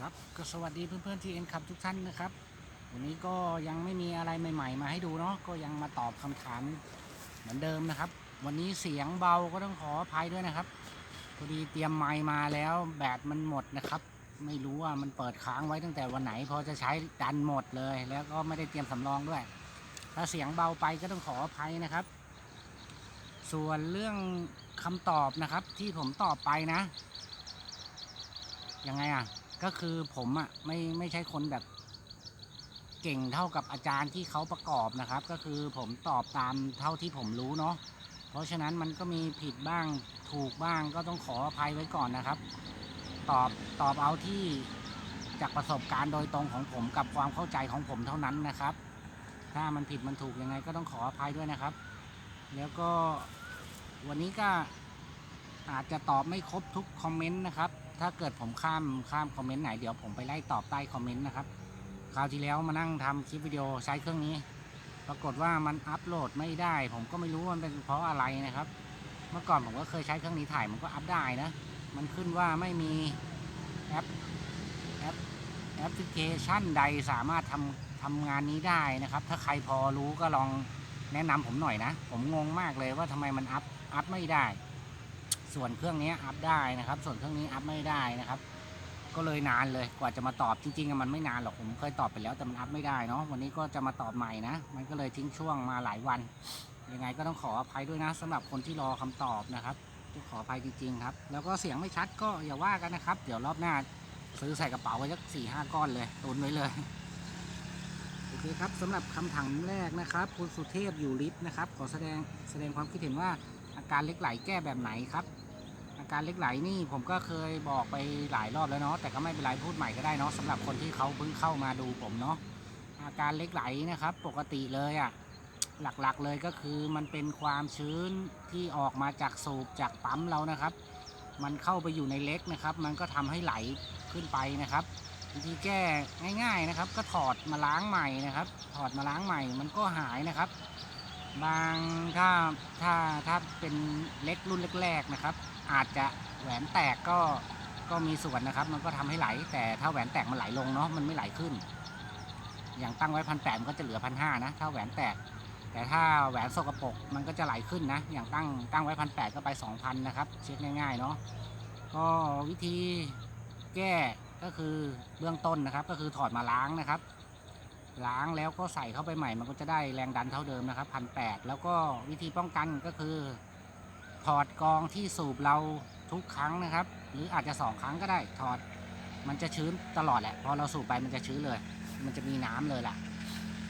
ครับก็สวัสดีเพื่อนๆที่เอ็นขับทุกท่านนะครับ วันนี้ก็ยังไม่มีอะไรใหม่ ๆ มาให้ดูเนาะก็ยังมาตอบคำถามเหมือนเดิมนะครับ วันนี้เสียงเบาก็ต้องขออภัยด้วยนะครับพอดีเตรียมไมค์มาแล้วแบตมันหมดนะครับ ไม่รู้ว่ามันเปิดค้างไว้ตั้งแต่วันไหน พอจะใช้ดันหมดเลย แล้วก็ไม่ได้เตรียมสำรองด้วย ถ้าเสียงเบาไปก็ต้องขออภัยนะครับ ส่วนเรื่องคำตอบนะครับที่ผมตอบไปนะยังไงอะ ก็คือผมอะไม่ไม่ใช่คนแบบ เก่งเท่ากับอาจารย์ที่เขาประกอบนะครับ ก็คือผมตอบตามเท่าที่ผมรู้เนาะเพราะฉะนั้นมันก็มีผิดบ้างถูกบ้างก็ต้องขออภัยไว้ก่อนนะครับ ตอบตอบเอาที่จากประสบการณ์โดยตรงของผมกับความเข้าใจของผมเท่านั้นนะครับ ถ้ามันผิดมันถูกยังไงก็ต้องขออภัยด้วยนะครับ แล้วก็วันนี้ก็อาจจะตอบไม่ครบทุกคอมเมนต์นะครับ ถ้าเกิดผมข้ามข้ามคอมเมนต์ไหนเดี๋ยวผมไปไล่ตอบใต้คอมเมนต์นะครับคราวที่แล้วมานั่งทำคลิปวิดีโอใช้เครื่องนี้ ปรากฏว่ามันอัปโหลดไม่ได้ ผมก็ไม่รู้มันเป็นเพราะอะไรนะครับ เมื่อก่อนผมก็เคยใช้เครื่องนี้ถ่ายมันก็อัพได้นะ มันขึ้นว่าไม่มีแอปแอปแอปพลิเคชันใดสามารถทำทำงานนี้ได้นะครับ ถ้าใครพอรู้ก็ลองแนะนำผมหน่อยนะ ผมงงมากเลยว่าทำไมมันอัพอัพไม่ได้ ส่วนเครื่องนี้อัพได้นะครับ ส่วนเครื่องนี้อัพไม่ได้นะครับ ก็เลยนานเลยกว่าจะมาตอบจริงๆมันไม่นานหรอกผมเคยตอบไปแล้วแต่มันอัพไม่ได้เนาะวันนี้ก็จะมาตอบใหม่นะ มันก็เลยทิ้งช่วงมาหลายวันยังไงก็ต้องขออภัยด้วยนะสำหรับคนที่รอคำตอบนะครับต้องขออภัยจริงๆครับ แล้วก็เสียงไม่ชัดก็อย่าว่ากันนะครับ เดี๋ยวรอบหน้าซื้อใส่กระเป๋าไว้สักสี่ห้าก้อนเลยตุนไว้เลยโอเคครับสำหรับคำถามแรกนะครับ คุณสุเทพอยู่ลิฟต์นะครับ ขอแสดงแสดงความคิดเห็นว่าอาการเล็กไหลแก้แบบไหนครับ การเล็กไหลนี่ผมก็เคยบอกไปหลายรอบแล้วเนาะแต่ก็ไม่เป็นไรพูดใหม่ก็ได้เนาะสำหรับคนที่เขาเพิ่งเข้ามาดูผมเนาะอาการเล็กไหลนะครับ ปกติเลยอะ่ะหลักๆเลยก็คือมันเป็นความชื้นที่ออกมาจากสูบจากปั๊มเรานะครับ มันเข้าไปอยู่ในเล็กนะครับ มันก็ทำให้ไหลขึ้นไปนะครับวิธีแก้ง่ายๆนะครับ ก็ถอดมาล้างใหม่นะครับ ถอดมาล้างใหม่ มันก็หายนะครับ บางถ้าถ้าถ้าเป็นเล็กรุ่นแรกๆนะครับ อาจจะแหวนแตกก็ก็มีส่วนนะครับ มันก็ทำให้ไหล แต่ถ้าแหวนแตกมันไหลลงเนาะมันไม่ไหลขึ้น อย่างตั้งไว้พันแปดมันก็จะเหลือพันห้านะถ้าแหวนแตก แต่ถ้าแหวนสกปรกมันก็จะไหลขึ้นนะ อย่างตั้งตั้งไว้พันแปดก็ไปสองพันนะครับเช็คง่ายๆเนาะก็วิธีแก้ก็คือเบื้องต้นนะครับ ก็คือถอดมาล้างนะครับ ล้างแล้วก็ใส่เข้าไปใหม่ มันก็จะได้แรงดันเท่าเดิมนะครับพันแปดแล้วก็วิธีป้องกันก็คือ ถอดกองที่สูบเราทุกครั้งนะครับ หรืออาจจะสองครั้งก็ได้ถอด มันจะชื้นตลอดแหละ พอเราสูบไปมันจะชื้นเลย มันจะมีน้ำเลยล่ะ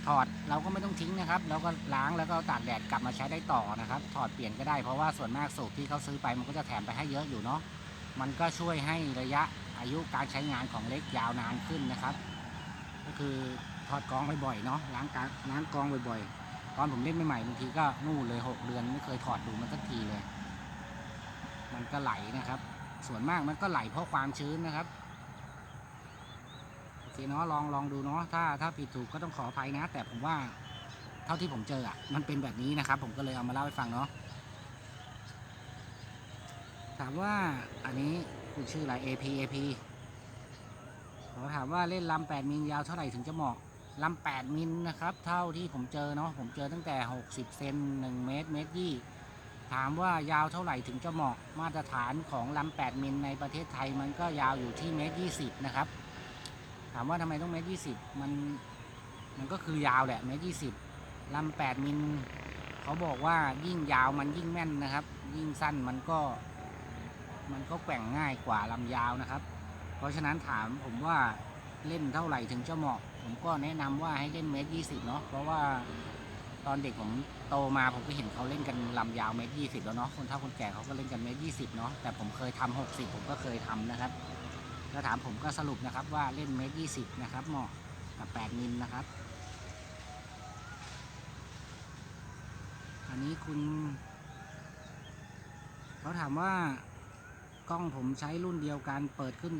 ถอดเราก็ไม่ต้องทิ้งนะครับ แล้วก็ล้างแล้วก็ตากแดดกลับมาใช้ได้ต่อนะครับ ถอดเปลี่ยนก็ได้เพราะว่าส่วนมากสูบที่เขาซื้อไปมันก็จะแถมไปให้เยอะอยู่เนาะ มันก็ช่วยให้ระยะอายุการใช้งานของเล็กยาวนานขึ้นนะครับ ก็คือถอดกองบ่อยๆเนาะล้างการล้างกองบ่อยๆ ตอนผมเล่นใหม่ๆบางทีก็นู่นเลยหกเดือนไม่เคยถอดดูมันสักทีเลย มันก็ไหลนะครับ ส่วนมากมันก็ไหลเพราะความชื้นนะครับโอเคเนาะลองลองดูเนาะถ้าถ้าผิดถูกก็ต้องขออภัยนะ แต่ผมว่าเท่าที่ผมเจออะมันเป็นแบบนี้นะครับ ผมก็เลยเอามาเล่าให้ฟังเนาะถามว่าอันนี้คุณชื่ออะไร AP AP ขอถามว่าเล่นลำ8มิลยาวเท่าไหร่ถึงจะเหมาะลำ8มิลนะครับ เท่าที่ผมเจอเนาะผมเจอตั้งแต่ 60เซน1เมตรเมตรยี่ ถามว่ายาวเท่าไหร่ถึงจะเหมาะมาตรฐานของลำ8มิลในประเทศไทยมันก็ยาวอยู่ที่เมตรยี่สิบนะครับ ถามว่าทำไมต้องเมตรยี่สิบมันมันก็คือยาวแหละเมตรยี่สิบลำ8มิลเขาบอกว่ายิ่งยาวมันยิ่งแม่นนะครับ ยิ่งสั้นมันก็ มันก็แกว่งง่ายกว่าลำยาวนะครับ เพราะฉะนั้นถามผมว่าเล่นเท่าไหร่ถึงจะเหมาะ ผมก็แนะนำว่าให้เล่นเมตรยี่สิบเนาะเพราะว่าตอนเด็กผม โตมาผมก็เห็นเขาเล่นกันลำยาวเมตรยี่สิบแล้วเนาะคนเฒ่าคนแก่เขาก็เล่นกันเมตรยี่สิบเนาะแต่ผมเคยทำหกสิบผมก็เคยทำนะครับถ้าถามผมก็สรุปนะครับว่าเล่นเมตรยี่สิบนะครับเหมาะกับแปดมิลนะครับ อันนี้คุณเขาถามว่ากล้องผมใช้รุ่นเดียวกันเปิดขึ้น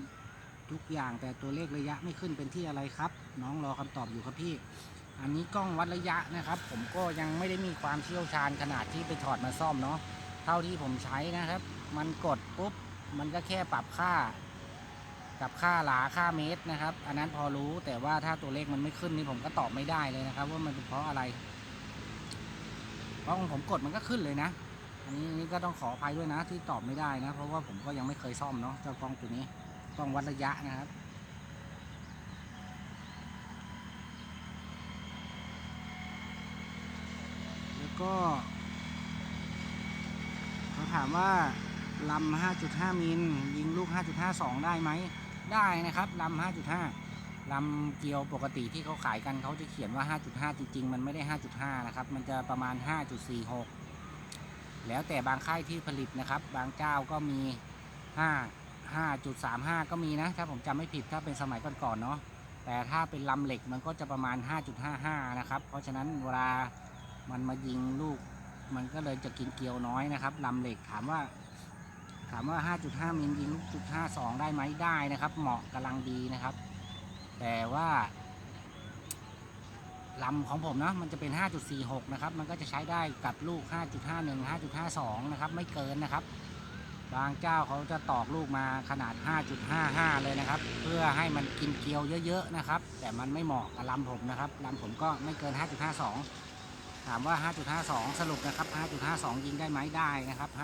ทุกอย่างแต่ตัวเลขระยะไม่ขึ้นเป็นที่อะไรครับ น้องรอคำตอบอยู่ครับพี่ อันนี้กล้องวัดระยะนะครับ ผมก็ยังไม่ได้มีความเชี่ยวชาญขนาดที่ไปถอดมาซ่อมเนาะเท่าที่ผมใช้นะครับ มันกดปุ๊บมันก็แค่ปรับค่ากับค่าหลาค่าเมตรนะครับ อันนั้นพอรู้แต่ว่าถ้าตัวเลขมันไม่ขึ้นนี่ผมก็ตอบไม่ได้เลยนะครับ ว่ามันเป็นเพราะอะไร เพราะของผมกดมันก็ขึ้นเลยนะ อันนี้นี่ก็ต้องขออภัยด้วยนะที่ตอบไม่ได้นะ เพราะว่าผมก็ยังไม่เคยซ่อมเนาะเจ้ากล้องตัวนี้กล้องวัดระยะนะครับ แล้ว ก็เขาถามว่าลำ 5.5 มิล ยิงลูก 5.52 ได้ไหม ได้นะครับลำ 5.5 ลำเกลียวปกติที่เขาขายกันเขาจะเขียนว่า 5.5 จริงๆ มันไม่ได้ 5.5 นะครับ มันจะประมาณ 5.46 แล้วแต่บางค่ายที่ผลิตนะครับ บางเจ้าก็มี 5 5.35 ก็มีนะ ถ้าผมจำไม่ผิดถ้าเป็นสมัยก่อนๆเนาะแต่ถ้าเป็นลำเหล็กมันก็จะประมาณ 5.55 นะครับ เพราะฉะนั้นเวลา มันมายิงลูก มันก็เลยจะกินเกลียวน้อยนะครับลำเหล็กถามว่า ถามว่า 5.5 มิลยิงลูกจุด52 ได้ไหมได้นะครับ เหมาะกำลังดีนะครับ แต่ว่าลำของผมนะมันจะเป็น 5.46 นะครับ มันก็จะใช้ได้กับลูก 5.51 5.52 นะครับ ไม่เกินนะครับ บางเจ้าเขาจะตอกลูกมาขนาด 5.55 เลยนะครับ เพื่อให้มันกินเกลียวเยอะๆนะครับ แต่มันไม่เหมาะกับลำผมนะครับลำผมก็ไม่เกิน 5.52 ถามว่า 5.52 สรุปนะครับ 5.52 ยิงได้ไหมได้นะครับ 5.52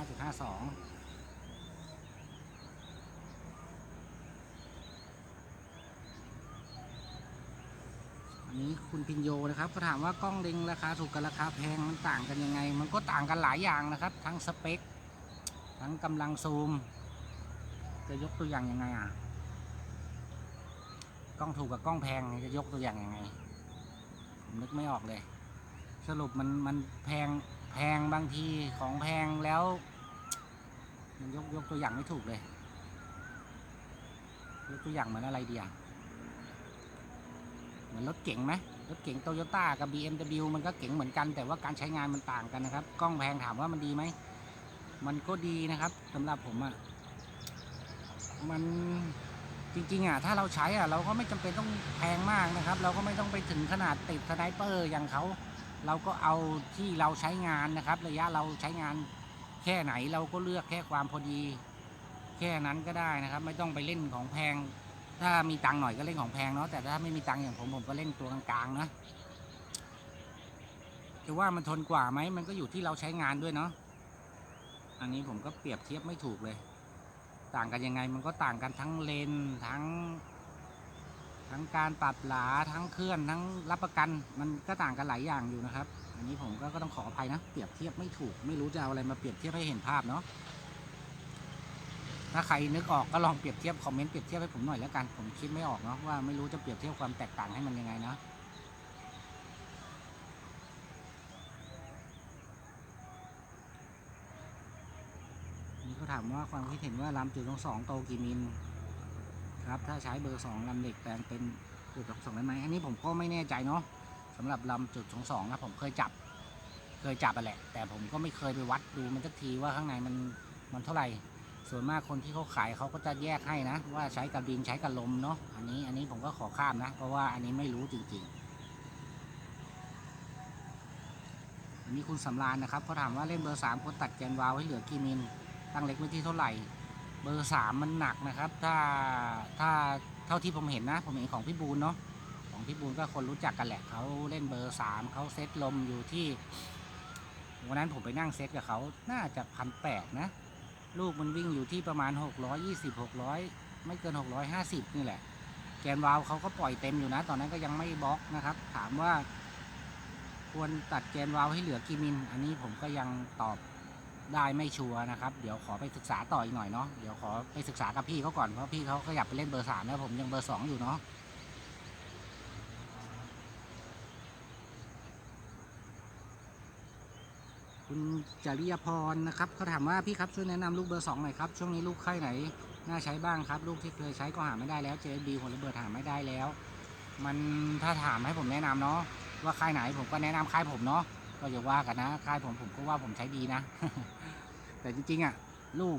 อันนี้คุณพินโยนะครับก็ถามว่ากล้องเล็งราคาถูกกับราคาแพงมันต่างกันยังไง มันก็ต่างกันหลายอย่างนะครับ ทั้งสเปค ทั้งกำลังซูม จะยกตัวอย่างยังไงอะกล้องถูกกับกล้องแพงจะยกตัวอย่างยังไงผมนึกไม่ออกเลย สรุปมันมันแพงแพงบางทีของแพงแล้ว มันยกยกตัวอย่างไม่ถูกเลย ยกตัวอย่างเหมือนอะไรเดีอะเหมือนรถเก๋งไหมรถเก๋งโตโยต้ากับ BMW มันก็เก๋งเหมือนกัน แต่ว่าการใช้งานมันต่างกันนะครับ กล้องแพงถามว่ามันดีไหม มันก็ดีนะครับสำหรับผมอะ่ะมันจริงๆอะถ้าเราใช้อะเราก็ไม่จำเป็นต้องแพงมากนะครับ เราก็ไม่ต้องไปถึงขนาดติดสไนเปอร์อย่างเขา เราก็เอาที่เราใช้งานนะครับ ระยะเราใช้งานแค่ไหนเราก็เลือกแค่ความพอดี แค่นั้นก็ได้นะครับ ไม่ต้องไปเล่นของแพง ถ้ามีตังค์หน่อยก็เล่นของแพงเนาะแต่ถ้าไม่มีตังค์อย่างผมผมก็เล่นตัวกลางๆนะจะว่ามันทนกว่าไหมมันก็อยู่ที่เราใช้งานด้วยเนาะอันนี้ผมก็เปรียบเทียบไม่ถูกเลย ต่างกันยังไงมันก็ต่างกันทั้งเลนทั้ง ทั้งการปรับหลาทั้งเคลื่อนทั้งรับประกันมันก็ต่างกันหลายอย่างอยู่นะครับ อันนี้ผมก็กต้องขออภัยนะ เปรียบเทียบไม่ถูก ไม่รู้จะเอาอะไรมาเปรียบเทียบให้เห็นภาพเนาะถ้าใครนึกออกก็ลองเปรียบเทียบคอมเมนต์เปรียบเทียบให้ผมหน่อยแล้วกันผมคิดไม่ออกเนาะว่าไม่รู้จะเปรียบเทียบความแตกต่างให้มันยังไงนะนี่เขาถามว่าความคิดเห็นว่าลำจุดสองโตกี่มิล ครับ ถ้าใช้เบอร์สองลำเหล็กแปลงเป็นจุดสองสองได้ไหมอันนี้ผมก็ไม่แน่ใจเนาะสำหรับลำจุดสองสองนะผมเคยจับ เคยจับไปแหละ แต่ผมก็ไม่เคยไปวัดดูมันสักทีว่าข้างในมันมันเท่าไหร่ ส่วนมากคนที่เขาขายเขาก็จะแยกให้นะ ว่าใช้กับดินใช้กับลมเนาะอันนี้อันนี้ผมก็ขอข้ามนะ เพราะว่าอันนี้ไม่รู้จริงๆอันนี้คุณสำราญนะครับเขาถามว่าเล่นเบอร์สามควรตัดแกนวาล์วให้เหลือกี่มิลตั้งเล็กไว้ที่เท่าไหร่ เบอร์สามมันหนักนะครับ ถ้าถ้าเท่าที่ผมเห็นนะ ผมเห็นของพี่บูลเนาะของพี่บูลก็คนรู้จักกันแหละเขาเล่นเบอร์สามเขาเซตลมอยู่ที่วันนั้นผมไปนั่งเซตกับเขาน่าจะพันแปดนะ ลูกมันวิ่งอยู่ที่ประมาณ 620 600 ไม่เกิน 650 นี่แหละ แกนวาวเขาก็ปล่อยเต็มอยู่นะ ตอนนั้นก็ยังไม่บล็อกนะครับ ถามว่า ควรตัดแกนวาวให้เหลือกี่มิล อันนี้ผมก็ยังตอบ ได้ไม่ชัวร์นะครับ เดี๋ยวขอไปศึกษาต่ออีกหน่อยเนาะเดี๋ยวขอไปศึกษากับพี่เขาก่อนเพราะพี่เขาขยับไปเล่นเบอร์สามแล้วผมยังเบอร์สองอยู่เนาะคุณจริยพรนะครับเขาถามว่าพี่ครับช่วยแนะนำลูกเบอร์สองหน่อยครับช่วงนี้ลูกค่ไหนน่าใช้บ้างครับ ลูกที่เคยใช้ก็หาไม่ได้แล้ว JB หัวระเบิดหาไม่ได้แล้ว มันถ้าถามให้ผมแนะนำเนาะว่าค่ายไหนผมก็แนะนำค่ายผมเนาะ ก็อย่าว่ากันนะค่ายผมผมก็ว่าผมใช้ดีนะ แต่จริงๆอะลูก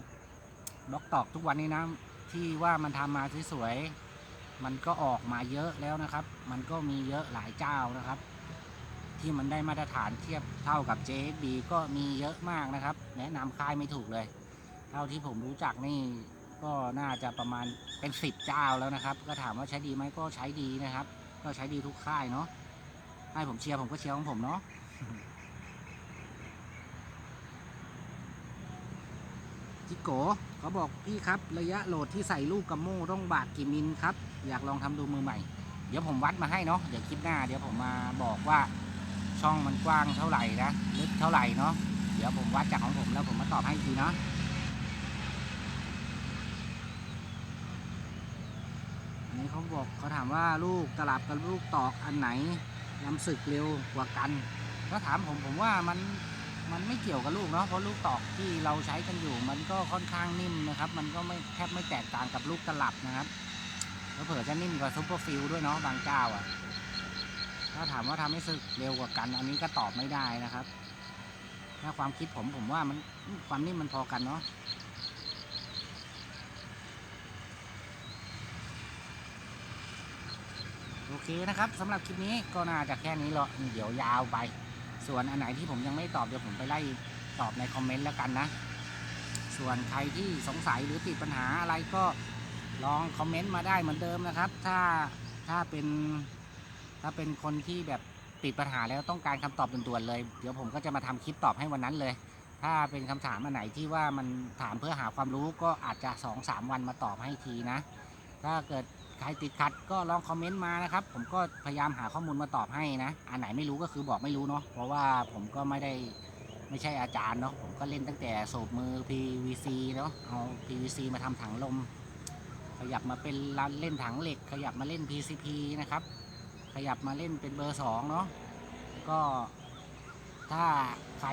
บล็อกตอกทุกวันนี้นะ ที่ว่ามันทำมาสวยๆมันก็ออกมาเยอะแล้วนะครับ มันก็มีเยอะหลายเจ้านะครับ ที่มันได้มาตรฐานเทียบเท่ากับ JSB ก็มีเยอะมากนะครับ แนะนำค่ายไม่ถูกเลย เท่าที่ผมรู้จักนี่ก็น่าจะประมาณเป็นสิบเจ้าแล้วนะครับ ก็ถามว่าใช้ดีไหมก็ใช้ดีนะครับ ก็ใช้ดีทุกค่ายเนาะให้ผมเชียร์ผมก็เชียร์ของผมเนาะ จิโกเขาบอกพี่ครับระยะโหลดที่ใส่ลูกกัมโม่ต้องบาทกี่มิลครับ อยากลองทำดูมือใหม่ เดี๋ยวผมวัดมาให้เนาะเดี๋ยวคลิปหน้า เดี๋ยวผมมาบอกว่าช่องมันกว้างเท่าไหร่นะลึกเท่าไหร่เนาะเดี๋ยวผมวัดจากของผมแล้วผมมาตอบให้อีกทีเนาะอันนี้เขาบอกเขาถามว่าลูกตลับกับลูกตอกอันไหนลำสึกเร็วกว่ากันถ้าถามผมผมว่ามัน มันไม่เกี่ยวกับลูกเนาะเพราะลูกตอกที่เราใช้กันอยู่ มันก็ค่อนข้างนิ่มนะครับ มันก็ไม่แทบไม่แตกต่างกับลูกตลับนะครับแล้วเผื่อจะนิ่มกว่าซุปเปอร์ฟิลด้วยเนาะบางเจ้าอะ ถ้าถามว่าทำให้สึกเร็วกว่ากัน อันนี้ก็ตอบไม่ได้นะครับถ้าความคิดผมผมว่ามันความนิ่มมันพอกันเนาะโอเคนะครับสำหรับคลิปนี้ก็น่าจะแค่นี้หรอกเดี๋ยวยาวไป ส่วนอันไหนที่ผมยังไม่ตอบเดี๋ยวผมไปไล่ตอบในคอมเมนต์แล้วกันนะ ส่วนใครที่สงสัยหรือติดปัญหาอะไรก็ลองคอมเมนต์มาได้เหมือนเดิมนะครับ ถ้าถ้าเป็นถ้าเป็นคนที่แบบติดปัญหาแล้วต้องการคำตอบด่วนๆเลย เดี๋ยวผมก็จะมาทำคลิปตอบให้วันนั้นเลย ถ้าเป็นคำถามอันไหนที่ว่ามันถามเพื่อหาความรู้ก็อาจจะ2อสวันมาตอบให้ทีนะ ถ้าเกิด ใครติดขัดก็ลองคอมเมนต์มานะครับ ผมก็พยายามหาข้อมูลมาตอบให้นะ อันไหนไม่รู้ก็คือบอกไม่รู้เนาะ เพราะว่าผมก็ไม่ได้ไม่ใช่อาจารย์เนาะ ผมก็เล่นตั้งแต่สูบมือ PVC เนาะ เอา PVC มาทำถังลม ขยับมาเป็นร้านเล่นถังเหล็ก ขยับมาเล่น PCP นะครับ ขยับมาเล่นเป็นเบอร์สองเนาะ ก็ถ้าใคร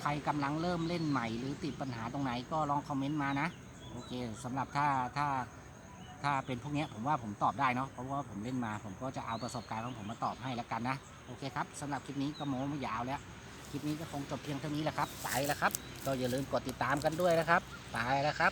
ใครกำลังเริ่มเล่นใหม่ หรือติดปัญหาตรงไหนก็ลองคอมเมนต์มานะ โอเคสำหรับถ้าถ้า ถ้าเป็นพวกนี้ผมว่าผมตอบได้เนาะเพราะว่าผมเล่นมา ผมก็จะเอาประสบการณ์ของผมมาตอบให้แล้วกันนะโอเคครับสำหรับคลิปนี้ก็โม้ไม่ยาวแล้วคลิปนี้ก็คงจบเพียงเท่านี้แหละครับไปแล้วครับ ก็อย่าลืมกดติดตามกันด้วยนะครับไปแล้วครับ